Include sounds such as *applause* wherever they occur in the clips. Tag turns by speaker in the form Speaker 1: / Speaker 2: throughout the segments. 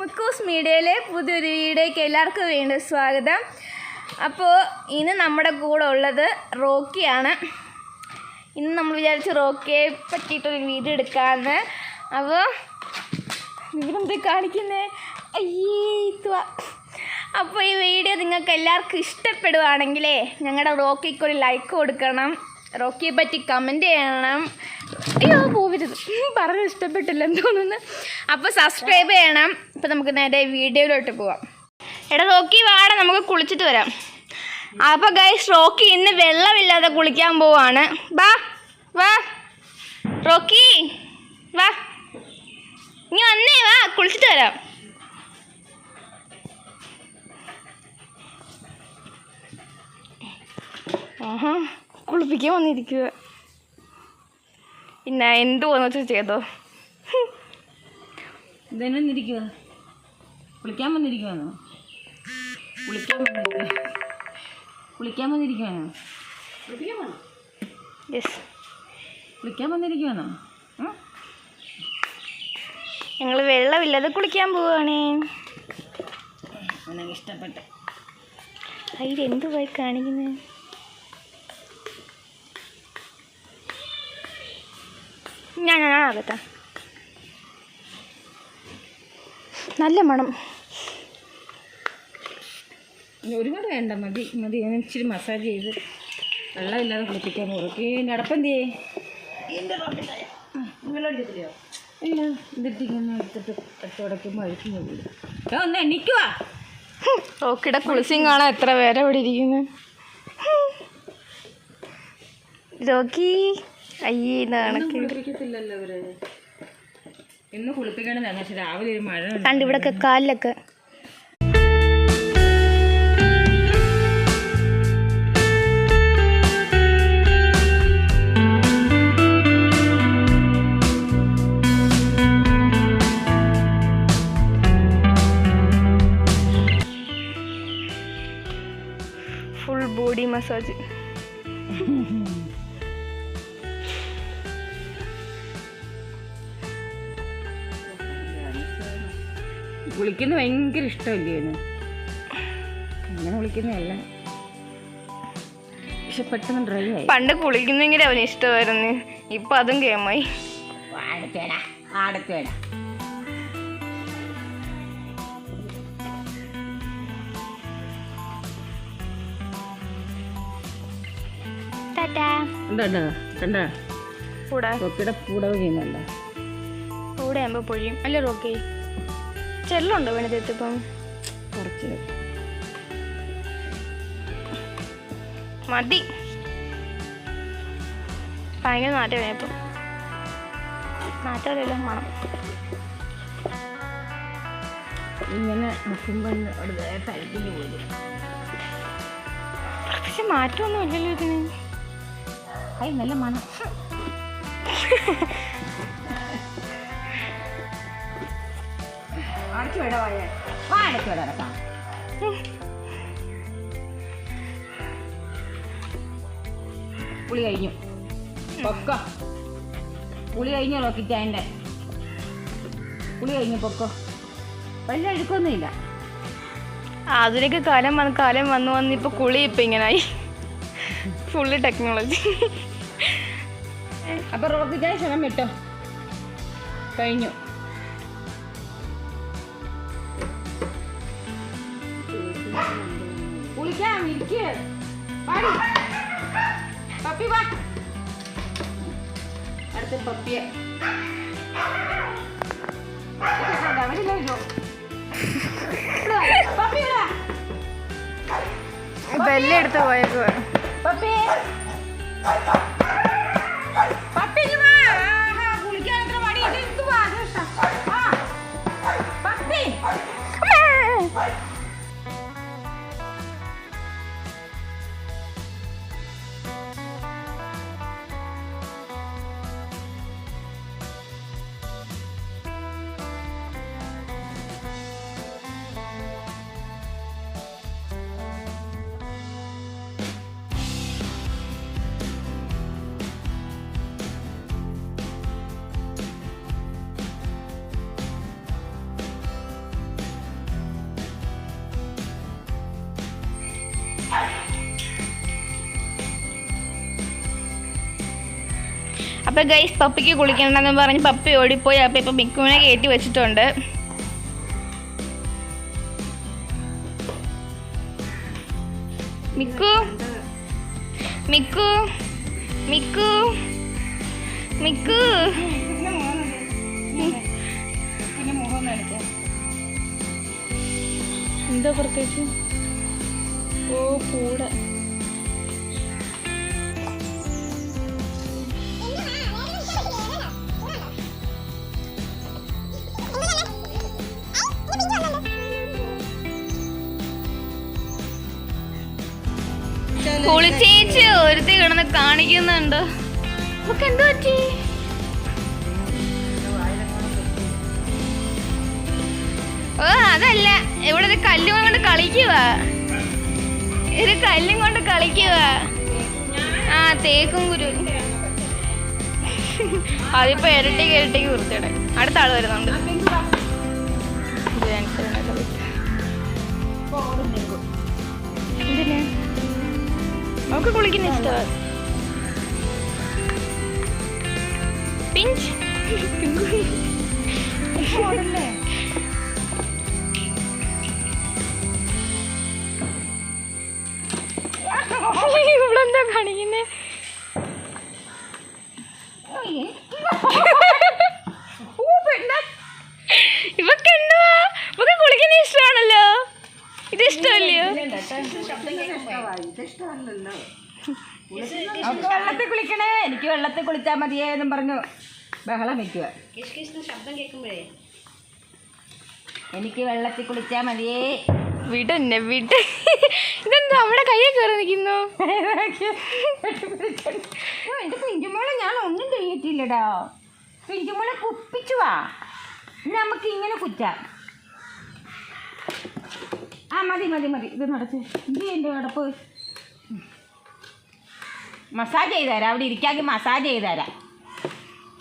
Speaker 1: മിക്കൂസ് മീഡിയയിലെ പുതിയൊരു വീഡിയോയ്ക്ക് എല്ലാവർക്കും വീണ്ടും സ്വാഗതം. അപ്പോൾ ഇന്ന് നമ്മുടെ കൂടെ ഉള്ളത് റോക്കിയാണ്. ഇന്ന് നമ്മൾ വിചാരിച്ചു റോക്കിയെ പറ്റിയിട്ടൊരു വീഡിയോ എടുക്കാമെന്ന് അപ്പോൾ ഇവരെന്ത് കാണിക്കുന്നേ? അയ്യേ അപ്പോൾ ഈ വീഡിയോ നിങ്ങൾക്ക് എല്ലാവർക്കും ഇഷ്ടപ്പെടുവാണെങ്കിലേ ഞങ്ങളുടെ റോക്കിക്ക് ഒരു ലൈക്ക് കൊടുക്കണം. റോക്കിയെ പറ്റി കമന്റ് ചെയ്യണം. അയ്യോ പോവരുത്. പറഞ്ഞു ഇഷ്ടപ്പെട്ടില്ല തോന്നുന്നു. അപ്പോൾ സബ്സ്ക്രൈബ് ചെയ്യണം. അപ്പോൾ നമുക്ക് നേരെ വീഡിയോയിലോട്ട് പോവാം. എടാ റോക്കി വാട നമുക്ക് കുളിച്ചിട്ട് വരാം. അപ്പോൾ ഗൈസ് റോക്കി ഇന്ന് വെള്ളമില്ലാതെ കുളിക്കാൻ പോവാണ്. വാ വാ. റോക്കി വാ. ഇനി വന്നേ വാ കുളിച്ചിട്ട് വരാം. ആഹാ. കുളിപ്പിക്കാൻ വന്നിരിക്കുക പിന്നെ എന്ത് പോകുന്ന വെച്ചാൽ ചെയ്തോ?
Speaker 2: ഇതെന്നിരിക്കുക കുളിക്കാൻ വന്നിരിക്കുവാണോ കുളിക്കാൻ വന്നിരിക്കുക കുളിക്കാൻ വന്നിരിക്കുവാണോ
Speaker 1: യെസ്
Speaker 2: കുളിക്കാൻ വന്നിരിക്കുവാണോ?
Speaker 1: ഞങ്ങൾ വെള്ളമില്ലാതെ കുളിക്കാൻ പോവാണേ.
Speaker 2: ഇഷ്ടപ്പെട്ട ഇഷ്ടപ്പെട്ട്.
Speaker 1: അതിൽ എന്ത് പോയി കാണിക്കുന്നത് ഞാൻ ഞാൻ ആകത്താ നല്ല മണം.
Speaker 2: ഒരുപാട് വേണ്ട മതി മതി. ഞാൻ ഇച്ചിരി മസാജ് ചെയ്ത് വെള്ളം വെള്ളമില്ലാതെ കുളിപ്പിക്കാൻ ഉറക്കി നടപ്പന്തിയേ വെള്ളമടിക്കത്തില്ലയോ ഇല്ല ഇതിട്ടിങ്ങനെ എടുത്തിട്ട് തുടക്കുമ്പോൾ അഴുക്കും പോകില്ല ഒന്ന് എണ്ണിക്കുവാ
Speaker 1: ഓക്കിടെ കുളിസിയും കാണാൻ എത്ര പേരെ ഇവിടെ ഇരിക്കുന്നു. നോക്കി അയ്യേ ഇത് കണക്ക്
Speaker 2: കുളിപ്പിക്കത്തില്ലല്ലോ ഇവർ. ഇന്ന് കുളിപ്പിക്കണതാണ് പക്ഷെ രാവിലെ ഒരു മഴ ഉണ്ട്.
Speaker 1: കണ്ട് ഇവിടൊക്കെ കാലിലൊക്കെ. ഫുൾ ബോഡി മസാജ്
Speaker 2: കുളിക്കുന്ന ഭയങ്കര ഇഷ്ടമല്ലേ അങ്ങനെ വിളിക്കുന്നതല്ല പക്ഷെ പെട്ടെന്ന് ഡ്രൈ ആയി.
Speaker 1: പണ്ട് കുളിക്കുന്നെങ്കിൽ അവന് ഇഷ്ടമായിരുന്നു. ഇപ്പൊ അതും ഗെയിമായി
Speaker 2: ആടത്തേടാ ആടത്തേടാ കൊക്കിയുടെ പൂടവ് ചെയ്യുന്നുണ്ടോ?
Speaker 1: കൂടെ ആകുമ്പോൾ പൊഴിയും. അല്ലേ റോക്കി. ചെല്ലുണ്ടോ വേണത്തേത്ത് ഇപ്പം?
Speaker 2: കുറച്ച്.
Speaker 1: മതി. ഭയങ്കര നാറ്റം ഇപ്പം. നാറ്റമല്ലല്ലോ മണം
Speaker 2: ഇങ്ങനെ പോലും
Speaker 1: പക്ഷെ മാറ്റമൊന്നും ഇല്ലല്ലോ ഇതിന്.
Speaker 2: അയ്യ നല്ല മണം. *laughs* അടച്ചു വിട വായ. വാ അടച്ചു വിട അടക്കാം. പുളി കഴിഞ്ഞു. പൊക്കോ. പുളി കഴിഞ്ഞു നോക്കിച്ചാന്റെ പുളി കഴിഞ്ഞു പൊക്കോ. വലിയ അഴുക്കൊന്നുമില്ല.
Speaker 1: അതിലേക്ക് കാലം വന്ന് കാലം വന്നു വന്ന് ഇപ്പൊ കുളി ഇപ്പൊ ഇങ്ങനായി. ഫുള്ള് ടെക്നോളജി
Speaker 2: അപ്പൊ റോക്കിച്ചായ ക്ഷണം വിട്ടോ. കഴിഞ്ഞു. കുളിക്കാം ഇരിക്ക്. പാടി. പപ്പി വാ. അടുത്ത പപ്പിയെ. ഇതൊക്കെ അവരില്ലല്ലോ. ഇവിടെ വാ, പപ്പി. ഇവിടെ വാ.
Speaker 1: ബെല്ലെടുത്ത് പോയേക്കുവാ
Speaker 2: പപ്പി. പപ്പി
Speaker 1: അപ്പോൾ ഗൈസ് പപ്പിക്ക് കുളിക്കണ്ടെന്ന് പറഞ്ഞ് പപ്പി ഓടിപ്പോയി. അപ്പോൾ ഇപ്പോൾ മിക്കുവിനെ കയറ്റി വെച്ചിട്ടുണ്ട്. മിക്കു? മിക്കു? മിക്കു? മിക്കു? എന്താ പ്രത്യേകിച്ച്? ഓ കൂടെ. കുളിച്ചേച്ച് ഒരുത്തി കിടന്ന് കാണിക്കുന്നുണ്ട്. നമുക്ക് എന്ത് പറ്റി? ഓ അതല്ല. ഇവിടെ ഒരു കല്ലും കൊണ്ട് കളിക്കുക. ഒരു കല്ലും കൊണ്ട് കളിക്കുക. ആ തേക്കും കുരു. അതിപ്പോ ഇരട്ടി ഇരട്ടിക്ക് വൃത്തിയുടെ അടുത്ത ആൾ വരുന്നുണ്ട്. എന്തിന്? അവൾക്ക് കുളിക്കുന്ന ഇഷ്ടമാണ്. പിഞ്ച്. ഇഷ്ടമല്ലയോ?
Speaker 2: വെള്ളത്തിൽ കുളിക്കണേ. എനിക്ക് വെള്ളത്തിൽ കുളിച്ചാൽ മതിയേ എന്നും പറഞ്ഞു ബഹളം വെക്കുക. എനിക്ക് വെള്ളത്തിൽ കുളിച്ചാൽ മതിയേ.
Speaker 1: വിടന്നെ വിട. ഇതെന്താ അവിടെ കയ്യെ കയറി നിൽക്കുന്നു?
Speaker 2: എന്റെ പിഞ്ചുമോളെ ഞാൻ ഒന്നും ചെയ്തിട്ടില്ലടാ. പിഞ്ചുമോളെ കുപ്പിച്ചു വാ. ഇനി നമുക്ക് ഇങ്ങനെ കുറ്റാം. ആ മതി മതി മതി. ഇത് നടച്ച് എന്ത് എന്റെ കിടപ്പ് മസാജ് ചെയ്ത് തരാം. അവിടെ ഇരിക്കാക്കി മസാജ് ചെയ്ത് തരാം.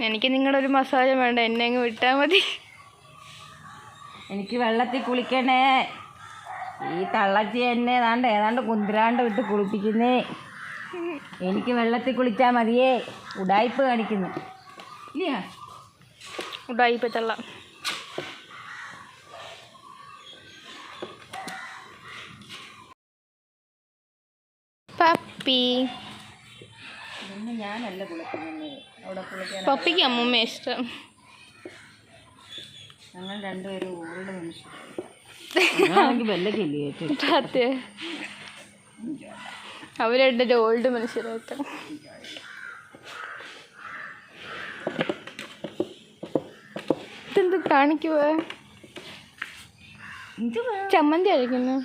Speaker 1: എനിക്ക് നിങ്ങളൊരു ഒരു മസാജ് വേണ്ട. എന്നെ അങ്ങ് വിട്ടാൽ മതി.
Speaker 2: എനിക്ക് വെള്ളത്തിൽ കുളിക്കണേ. ഈ തള്ളച്ചി എന്നെ ഏതാണ്ട് ഏതാണ്ട് കുന്തിരാണ്ട് വിട്ട് കുളിപ്പിക്കുന്നേ. എനിക്ക് വെള്ളത്തിൽ കുളിച്ചാൽ മതിയേ. ഉടായ്പ് കാണിക്കുന്നു. ഇല്ലയാ?
Speaker 1: ഉടായ്പ പറ്റല്ല പപ്പി.
Speaker 2: ഞാനല്ല കുളിക്കുന്നത്
Speaker 1: പപ്പിക്ക് അമ്മൂമ്മ ഇഷ്ടം.
Speaker 2: ഞങ്ങൾ രണ്ടുപേരും ഓൾഡ്
Speaker 1: അതെ അവരുടെ ഓൾഡ് മനുഷ്യരായിട്ട്. ഇതെന്ത് കാണിക്കുക ചമ്മന്തി അഴിക്കുന്നു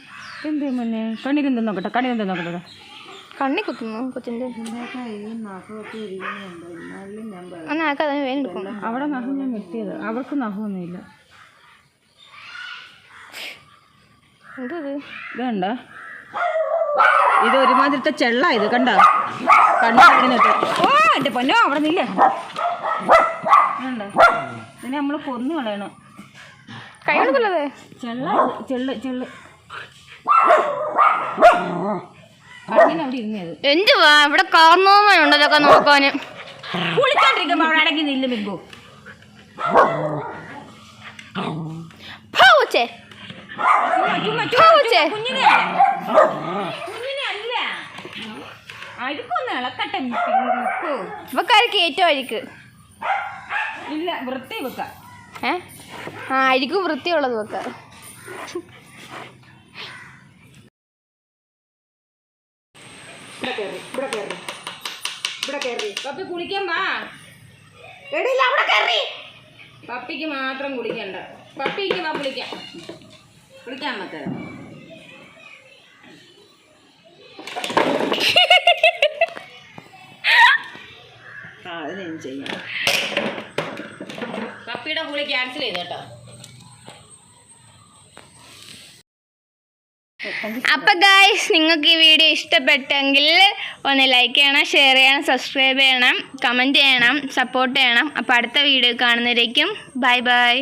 Speaker 2: എന്ത് മുന്നേ? കണ്ണിരുന്ന് നോക്കട്ടെ കണ്ണിരുന്ന് നോക്കട്ടെ.
Speaker 1: കണ്ണി കുത്തുന്നു കൊച്ചിന്റെ. എന്നാ ആൾക്ക് അതിന് വേഗം എടുക്കും.
Speaker 2: അവിടെ നഖം ഞാൻ വെട്ടിയത്. അവർക്ക് നഖമൊന്നുമില്ല.
Speaker 1: എന്തത്?
Speaker 2: ഇത് കണ്ട ഇത് ഒരുമാതിരത്തെ ചെള്ള ഇത് കണ്ട? ഓ എന്റെ പൊന്നോ അവിടെ നില്ല. പിന്നെ ഇതിനെ നമ്മൾ കൊന്നു കളയണം.
Speaker 1: കൈ കൊടുക്കല്ലേ?
Speaker 2: ചെള്ള ചെള്ള് ചെള്ള്. കണ്ണിന് അവിടെ ഇരുന്നത്
Speaker 1: എന്തുവാ? ഇവിടെ കാർന്നോമനുണ്ട് ഇതൊക്കെ നോക്കാന്.
Speaker 2: കുളിക്കാണ്ടിരിക്കുമ്പോ അവിടെ അടങ്ങി നില്ല മിങ്കു
Speaker 1: പൂച്ചേ
Speaker 2: ചുമ്മാ
Speaker 1: പൂച്ചേ
Speaker 2: കുഞ്ഞിനെ. കുഞ്ഞിനെ അല്ല. അഴുക്കൊന്ന് ഇളക്കട്ടെ ഇല്ല വൃത്തി വെക്കാം.
Speaker 1: ഏ? ആ വൃത്തിയുള്ളത് വെക്ക.
Speaker 2: ഇവിടെ കയറി ഇവിടെ കയറി ഇവിടെ കയറി പപ്പി കുളിക്കാൻ വാ. എടിയില്ല അവിടെ കയറി പപ്പിക്ക് മാത്രം കുളിക്കണ്ട. പപ്പിക്ക് വാ കുളിക്കാം. കുളിക്കാൻ മത്തേ ആ അത് ഞാൻ ചെയ്യാം. പപ്പിയുടെ കുളി ക്യാൻസൽ ചെയ്തു
Speaker 1: അപ്പൊ ഗായ്സ് നിങ്ങൾക്ക് ഈ വീഡിയോ ഇഷ്ടപ്പെട്ടെങ്കിൽ ഒന്ന് ലൈക്ക് ചെയ്യണം ഷെയർ ചെയ്യണം സബ്സ്ക്രൈബ് ചെയ്യണം കമന്റ് ചെയ്യണം സപ്പോർട്ട് ചെയ്യണം. അപ്പോൾ അടുത്ത വീഡിയോ കാണുന്നവരേക്കും ബൈ ബൈ